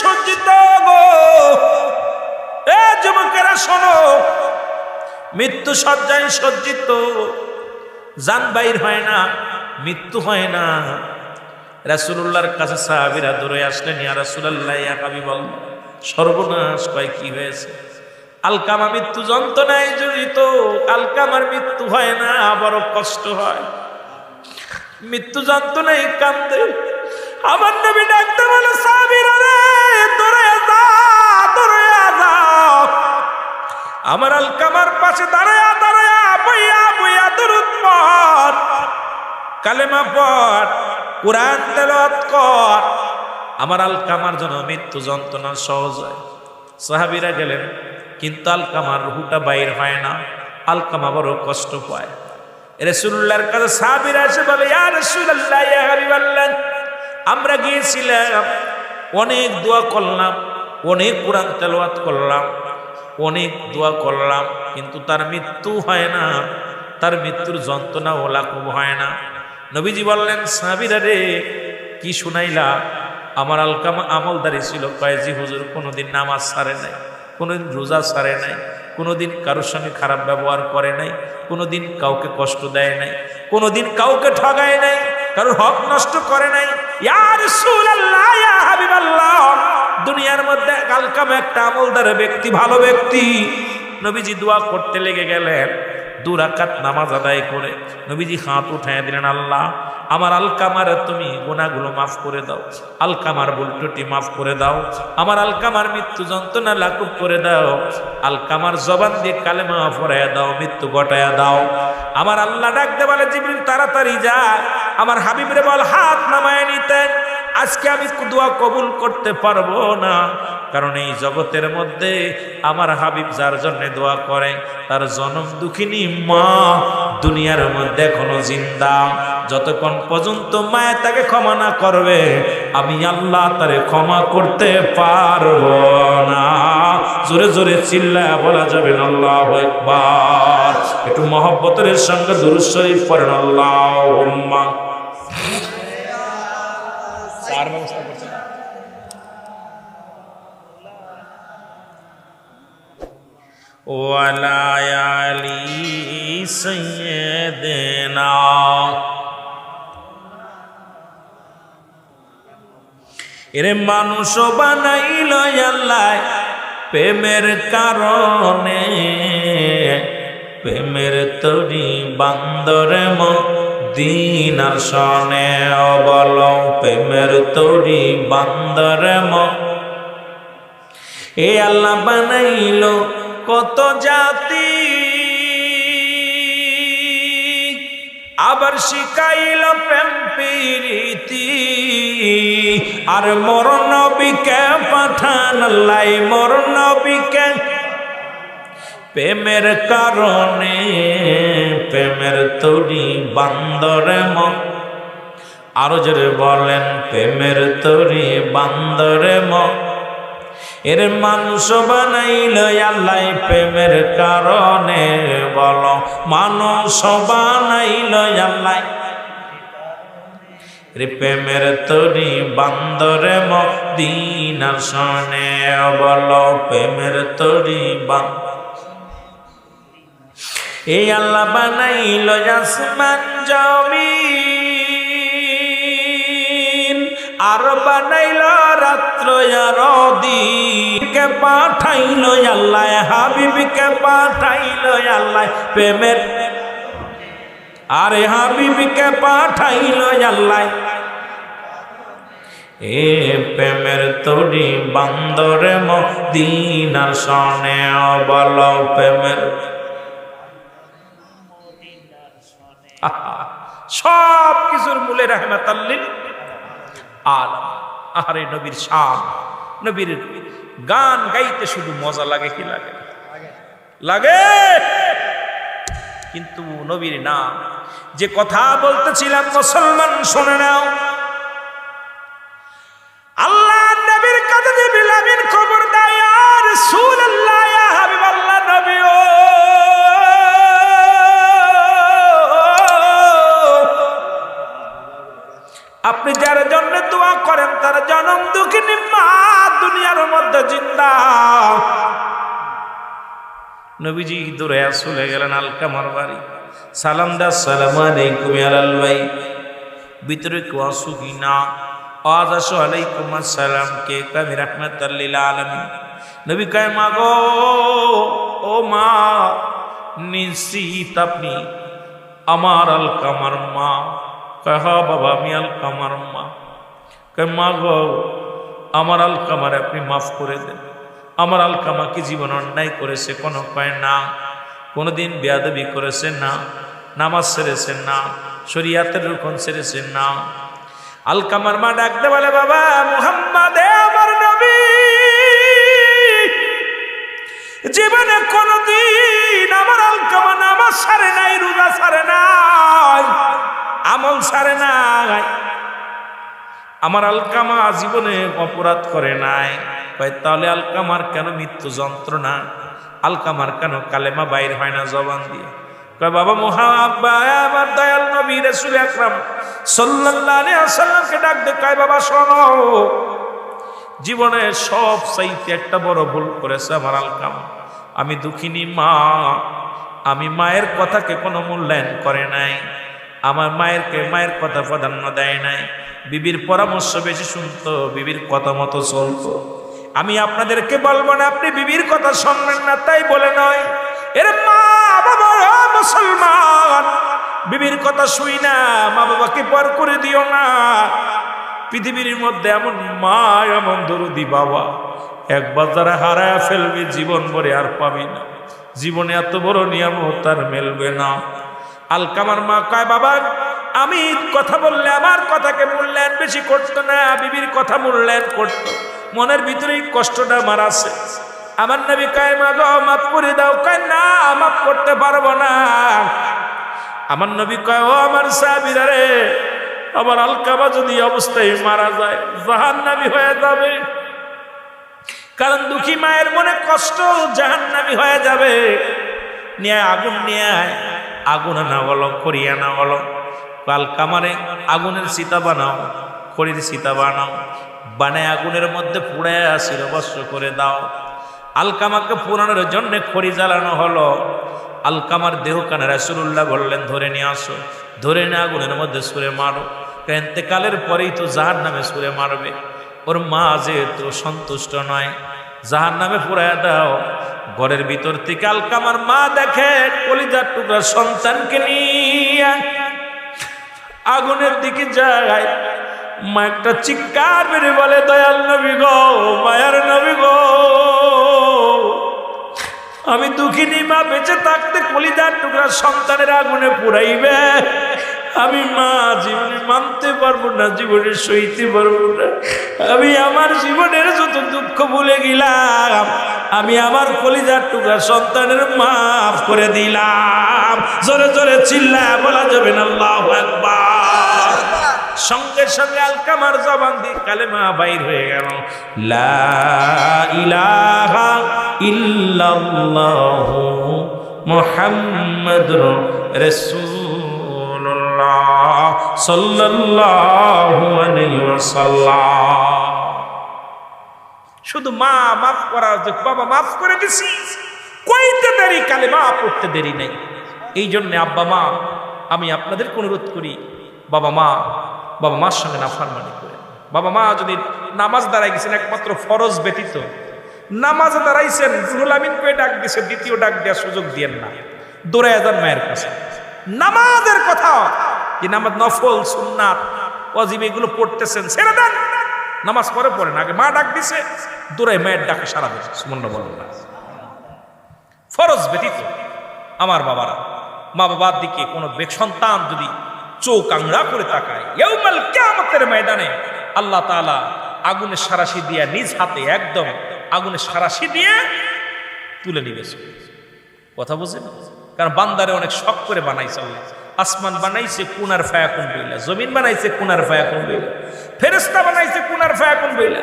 সজ্জিত যুবকেরা, শোনো। মৃত্যু সজ্জায় সজ্জিত। জান বাইর হয় না, মৃত্যু হয় না। রাসুল্লাহর কাছে সাহাবিরা দৌড়ে আসলেন, ইয়া রাসুলাল্লাহ, ইয়া হাবিবাল সর্বনাশ, কয় কি হয়েছে? আলকামা মৃত্যু যন্ত্রণায় জড়িত। আলকামার মৃত্যু হয় না আবারও কষ্ট হয়। মৃত্যু যন্ত্রণায় কান্দে। আমার নবী ডাকতে আমার আলকামার পাশে দাঁড়ায়া দাঁড়ায়া, বইয়া বইয়া দরুদ পর কালেমা পর কোরআন তেলাওয়াত কর। আমার আলকামার জন্য মৃত্যু যন্ত্রণা সহজ হয়। সাহাবিরা গেলেন, কিন্তু আলকামার রুহুটা বাইর হয় না। আলকামা বড় কষ্ট পায়। রসুল্লাহর কাছে সাহাবিরা এসে বলে, ইয়া রাসূলুল্লাহ, ইয়া হাবিবাল্লাহ, আমরা গিয়েছিলাম, অনেক দোয়া করলাম, অনেক কোরআন তেলাওয়াত করলাম অনেক দোয়া করলাম, কিন্তু তার মৃত্যু হয় না। তার মৃত্যুর যন্ত্রণা ও লাঘব হয় না। নবীজি বললেন, সাবিরা রে, কি শুনাইলা? আমার আলকামা, আমলদারি ছিল কয়েজি হুজুর কোনোদিন নামাজ সারে নাই, কোনোদিন রোজা সারে নাই, কোনোদিন কারোর সঙ্গে খারাপ ব্যবহার করে নাই, কোনোদিন কাউকে কষ্ট দেয় নাই, কোনোদিন কাউকে ঠগায় নাই, কারোর হক নষ্ট করে নাই। ইয়া রাসূলুল্লাহ, ইয়া হাবিবাল্লাহ। দুনিয়ার মধ্যে কালকাম একটা আমলদার ব্যক্তি, ভালো ব্যক্তি। নবীজি দোয়া করতে লেগে গেলেন, দু রাকাত নামাজ আদায় করে নবীজি হাত উঠায় দিলেন, আল্লাহ, আমার আলকামার তুমি গোনাগুলো মাফ করে দাও, আলকামার বুলটুটি মাফ করে দাও, আমার আলকামার মৃত্যু যন্ত্রণা লাকুব করে দাও, আলকামার জবান দিয়ে কালেমা ফরাইয়া দাও, মৃত্যু ঘটায়া দাও। আমার আল্লাহ ডাকতে বলে, জিবরিল, তাড়াতাড়ি যা। আমার হাবিবরে বল, হাত নামায় নিতেন আজকে আমি দোয়া কবুল করতে পারব না। কারণ এই জগতের মধ্যে আমার হাবিব যার জন্য দোয়া করে, তার জনম দুঃখিনী মা। দুনিয়ার মধ্যে এখনও জিন্দা। যতক্ষণ পর্যন্ত মায়ে তাকে ক্ষমা না করবে, আমি আল্লাহ তারে ক্ষমা করতে পারব না। জোরে জোরে চিল্লা বলা যাবে আল্লাহ একবার একটু মহব্বতের সঙ্গে দুরুশরীফ পড়েন আল্লাহ চার ব্যবস্থা করছেন? ওয়ালায়ালি সৈয়দনা এরে মানুষ বানাইল আল্লাহ প্রেমের কারণে প্রেমের তরি বান্দরে দিনার সনে অবল প্রেমের তরি বান্দরে ম। এ আল্লাহ বানাইল কত জাতি। আবার শিখাইল প্রেম প্রীতি। আর মর নবীকে পাঠান লাই মর নবীকে প্রেমের কারণে, প্রেমের তরি বান্দরে ম। আরও জোরে বলেন, প্রেমের তরি বান্দরে ম। এর মানুষ বানাইল আল্লাহ প্রেমের কারণে, বল মানুষ বানাইল আল্লাহ। প্রেমের তরি বান্দরে মদিনার সনে, বল প্রেমের তরি বান এই আল্লাহ বানাইল আসমান, জমিন, আর বানাইল রাত্র আর দিকে পাঠাইল আল্লাহ, হাবিবকে পাঠাইল আল্লাহ, প্রেমের আরে হাবিবকে পাঠাইল আল্লাহ। এ প্রেমের তরি বান্দরে মদিনার সনে বল প্রেমের সব কিছুর মূলে রহমাতাল্লিল আর আহারে নবীর শান, নবীর গান গাইতে শুধু মজা লাগে কি লাগে? লাগে। কিন্তু নবীর নাম, যে কথা বলতেছিলাম, মুসলমান শুনে নাও। মধ্যে জিন্দা। নবীজি দূরে চলে গেলেন আলকামার বাড়ি সালাম দা সালাম আলাইকুম আলাল ভাই ভিতরে কেউ আসু কি না? আজ আসো আলাইকুম আসসালাম। কে কামি রহমতাল্লিল আলমী নবী কয়, মা গো, ও মা, নিশ্চিত আপনি আমার আলকামার মা কয় হা বাবা, আমি আলকামার মা গো আমার আলকামার আপনি মাফ করে দেন। আমার আলকামা কি জীবন অন্যায় করেছে কোনো কয় না। কোনোদিন বেয়াদবি করেছে না, নামাজ ছেড়েছে না, শরিয়াতের রুখন ছেড়েছে না। আলকামার মা ডাকতে বলে, বাবা, মুহাম্মদ আমার নবী, জীবনে কোনদিন আমার আলকামা নামাজ সারে নাই, রোজা সারে নাই, আমল সারে নাই। আমার আলকামা জীবনে অপরাধ করে নাই। কয়, তাহলে আলকামার কেন মৃত্যু যন্ত্রণা? আলকামার কেন কালেমা বাইর হয় না জবান দিয়ে? বাবা দয়াল ডাক দে বাবা জীবনে সব চাইতে একটা বড় ভুল করেছে আমার আলকামা। আমি দুঃখিনী মা, আমি মায়ের কথাকে কোনো মূল্যায়ন করে নাই। আমার মায়েরকে মায়ের কথা প্রাধান্য দেয় নাই। বিবির পরামর্শ বেশি শুনতো, বিবির কথা মতো চলতো। আমি আপনাদেরকে বলব না, আপনি বিবির কথা শুনবেন না, তাই বলে নয়। এর মা বাবা মুসলমান, বিবির কথা শুই না, মা বাবাকে পর করে দিও না। পৃথিবীর মধ্যে এমন মা, এমন দরদি বাবা, একবার যারা হারায় ফেলবে, জীবন ভরে আর পাবি না। জীবনে এত বড় নিয়ামত আর মেলবে না। আলকামার মা কয়, বাবা, আমি কথা বললে, আমার কথাকে মূল্যায়ন বেশি করতো না, বিবির কথা মূল্যায়ন করতো। মনের ভিতরেই কষ্টটা আমার আছে। আমার নবী কয়, মা গো, মাফ করে দাও। কয়, না, মাফ করতে পারব না। আমার নবী কয়, ও আমার সাহাবিরা রে, আমার আলকামা যদি অবস্থায় মারা যায়, জাহান্নামী হয়ে যাবে। কারণ দুঃখী মায়ের মনে কষ্ট জাহান্নামী হয়ে যাবে। নিয়ে আগুন নিয়ে আয় আগুন না বলো করিয়া না বলো। কাল কামারে আগুনের সীতা বানাও, খড়ির সীতা বানাও। বানায় আগুনের মধ্যে পুড়ে আসিল বস্ত্র করে দাও। আলকামাকে পুরানোর জন্য খড়ি জ্বালানো হলো। আলকামার দেহ কানে রাসুল্লাহ বললেন, ধরে নিয়ে আসো, ধরে নিয়ে আগুনের মধ্যে সুরে মারো। কালের পরেই তো জাহার নামে সুরে মারবে। ওর মা যেহেতু সন্তুষ্ট নয় জাহার নামে পুরায় দাও। ঘরের ভিতর থেকে আলকামার মা দেখে কলিজার টুকরা সন্তানকে নিয়ে আগুনের দিকে যায়। মা একটা চিৎকার বেড়ে বলে, দয়াল নবী গো, মায়ার নবী গো, আমি দুঃখিনী মা, বেঁচে থাকতে কলিদার টুকরা সন্তানের আগুনে পুরাইবে আমি মা, জীবনে মানতে পারব না, জীবনে সইতে পারব না। আমি আমার জীবনের যত দুঃখ ভুলে গেলাম আমি আমার কলিজার টুকরা সন্তানের মাফ করে দিলাম। জোরে জোরে চিল্লা বলা যাবে না, আল্লাহ সঙ্গে সঙ্গে আলকামার জবান দিয়ে কালেমা বাইর হয়ে গেল। লা ইলাহা ইল্লাল্লাহু মুহাম্মাদুর রাসূলুল্লাহ সাল্লাল্লাহু আলাইহি ওয়াসাল্লাম। শুধু মা মাফ করার যে বাবা মাফ করে দিছি। কইতে দেরি কালে মা পড়তে দেরি নেই। এই জন্য আব্বা মা, আমি আপনাদেরকে অনুরোধ করি, বাবা মা, বাবা মার সঙ্গে নাফারমানি করে বাবা মা যদি নামাজ দাঁড়াই গেছেন, একমাত্র ফরজ ব্যতীত, নামাজ দাঁড়াইছেন, রুহুল আমিন পেয়ে ডাক দিছে, দ্বিতীয় ডাক দেওয়ার সুযোগ দিয়েন না। দৌড়ে যান মায়ের কাছে। নামাজের কথা, যে নামাজ নফল, সুন্নাত অজিব এগুলো পড়তেছেন, ছেড়ে দেন। নামাজ পরে পড়েন আগে মা ডাক দিছে দৌড়াই মায়ের ডাকে সারা দিচ্ছে সুমনরা বলেন না। ফরজ ব্যতীত আমার বাবারা, মা বাবার দিকে কোনো সন্তান যদি চোখ আংড়া করে তাকায় ইয়ৌমাল কিয়ামতের ময়দানে আল্লাহ তাআলা আগুনে সারাশি দিয়ে নিজ হাতে একদম আগুনে সারাশি দিয়ে তুলে নিবে। কথা বুঝেন? কারণ বান্দারে অনেক শখ করে বানাইছে আসমান বানাইছে, কুনার ফায়াকুন বইলা? জমিন বানাইছে, কুনার ফায়াকুন বইলা? ফেরেস্তা বানাইছে, কুনার ফায়াকুন বইলা?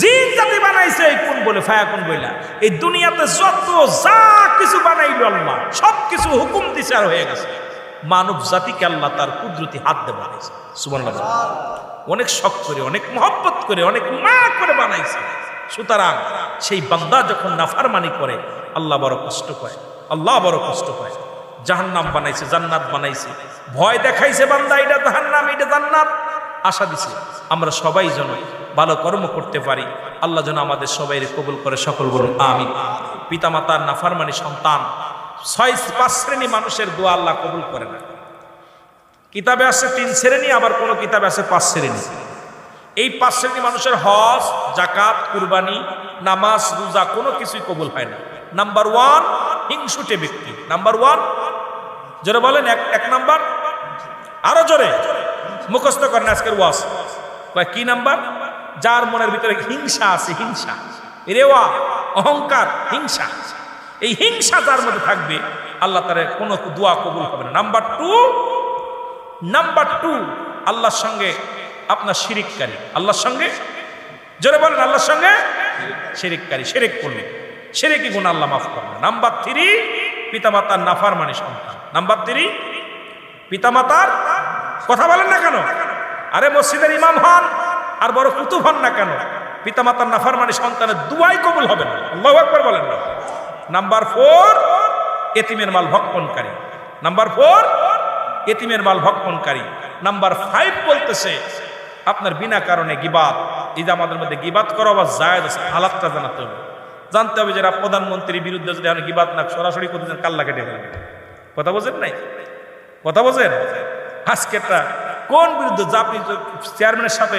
জিন জাতি বানাইছে, এই কোন বলে ফায়াকুন বইলা? এই দুনিয়াতে যত যা কিছু বানাইলো আল্লাহ, সব কিছু হুকুম দিছে আর হয়ে গেছে। মানব জাতিকে আল্লাহ তার কুদরতি হাত দিয়ে বানাইছে। সুবহানাল্লাহ। অনেক শখ করে, অনেক মহব্বত করে, অনেক মা করে বানাইছে। সুতরাং সেই বান্দা যখন নাফারমানি করে, আল্লাহ বড় কষ্ট পায় আল্লাহ বড় কষ্ট পায় জাহান্নাম বানাইছে, জান্নাত বানাইছে। ভয় দেখাইছে বান্দা, এটা জাহান্নাম, এটা জান্নাত। আশা দিছে, আমরা সবাই যেন ভালো কর্ম করতে পারি। আল্লাহ যেন আমাদের সবাই কবুল করে, সকল বলুন, আমিন। পিতামাতার নাফারমানি সন্তান, ছয়, পাঁচ শ্রেণি মানুষের দোয়া আল্লাহ কবুল করে না। কিতাবে আছে তিন শ্রেণি, আবার কোনো কিতাবে আছে পাঁচ শ্রেণি। এই পাঁচ শ্রেণি মানুষের হজ জাকাত কুরবানি, নামাজ, রোজা, কোনো কিছুই কবুল হয় না। নাম্বার ওয়ান, হিংসুটে ব্যক্তি। নাম্বার ওয়ান জোরে বলেন, এক এক নাম্বার। আরও জোরে। মুখস্থ করেন আজকের কয়, কি নাম্বার? যার মনের ভিতরে হিংসা আছে, হিংসা। রেওয়া অহংকার, হিংসা। এই হিংসা যার মধ্যে থাকবে, আল্লাহ তার কোনো দোয়া কবুল হবে না। নাম্বার টু নাম্বার টু, আল্লাহর সঙ্গে আপনার শিরিককারী। আল্লাহর সঙ্গে? জোরে বলেন, আল্লাহর সঙ্গে? শিরিককারী, শিরিক করলে। শিরিকি গুণ আল্লাহ মাফ করবে নাম্বার থ্রি পিতামাতার নাফার মানে সন্তান। নাম্বার থ্রি পিতামাতার কথা বলেন না কেন? আরে মসজিদের ইমাম হন, আর বড় কুতুব হন না কেন? পিতামাতার নাফার মানে সন্তানের দুয়াই কবুল হবে না। একবার বলেন না। নাম্বার ফোর এতিমের মাল ভক্ষণকারী। নাম্বার ফোর এতিমের মাল ভক্ষণকারী। নাম্বার ফাইভ বলতেছে, আপনার বিনা কারণে গিবাদ। যে আমাদের মধ্যে গিবাদ করা বা জায়দ হালাতটা জানাতে হবে। জানতে হবে যারা প্রধানমন্ত্রীর বিরুদ্ধে যদি এখন গিবাদ না সরাসরি করতেছেন কাল্লা কেটে ফেলবে। কথা বোঝেন নাই? কথা বোঝেন? আজকেরটা কোন বিরুদ্ধে আপনি চেয়ারম্যানের সাথে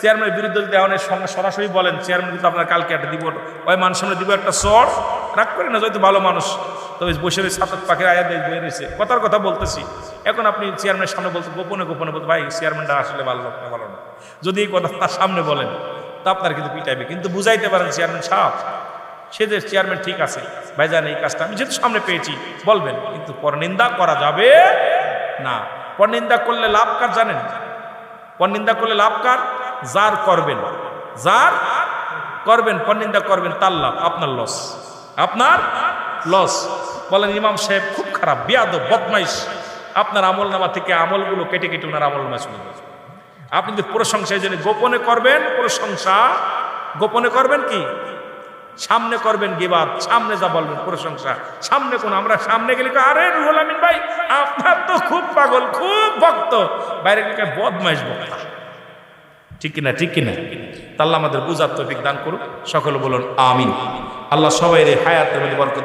চেয়ারম্যানের বিরুদ্ধে যদি আমাদের সঙ্গে সরাসরি বলেন চেয়ারম্যান কিন্তু আপনার কালকে একটা দিব, ওই মানুষ সামনে দিব একটা চর, রাগ করে না যদি ভালো মানুষ। তবে বসে রয়েছে সাতত পাখির আয়া দিয়ে বয়ে রয়েছে। কথার কথা বলতেছি। এখন আপনি চেয়ারম্যানের সামনে বলতে, গোপনে গোপনে বলতে, ভাই চেয়ারম্যানটা আসলে ভালো লোক না, ভালো না। যদি এই কথা তার সামনে বলেন, তা আপনার কিন্তু পিটাইবে। কিন্তু বুঝাইতে পারেন চেয়ারম্যান সাহেব সে যে চেয়ারম্যান ঠিক আছে। ভাইজান, এই কাজটা আমি যেহেতু সামনে পেয়েছি, বলবেন, কিন্তু পরনিন্দা করা যাবে না। পরনিন্দা করলে লাভ কার জানেন? পরনিন্দা করলে লাভ কার? যার করবেন। যার করবেন, পরনিন্দা করবেন, তার লাভ, আপনার লস আপনার লস বলেন, ইমাম সাহেব খুব খারাপ বিয়াদ বদমাইশ। আপনার আমল নামা থেকে আমলগুলো কেটে কেটে ওনার আমল নামা যাবে আপনি যদি প্রশংসা, এই জন্য গোপনে করবেন, প্রশংসা গোপনে করবেন কি? সামনে করবেন গিবাদ, সামনে যা বলবেন প্রশংসা। সামনে কোন, আমরা সামনে গেলে আরে রুহুল আমিন ভাই, আপনার তো খুব পাগল, খুব ভক্ত। বাইরে গেলে বদমাইশ বক্তা। ঠিক কিনা ঠিক কিনা? তাল্লা আমাদের বুঝার তফিক দান করুক, সকলে বলুন, আমিন। আল্লাহ সবাই মধ্যে বরকত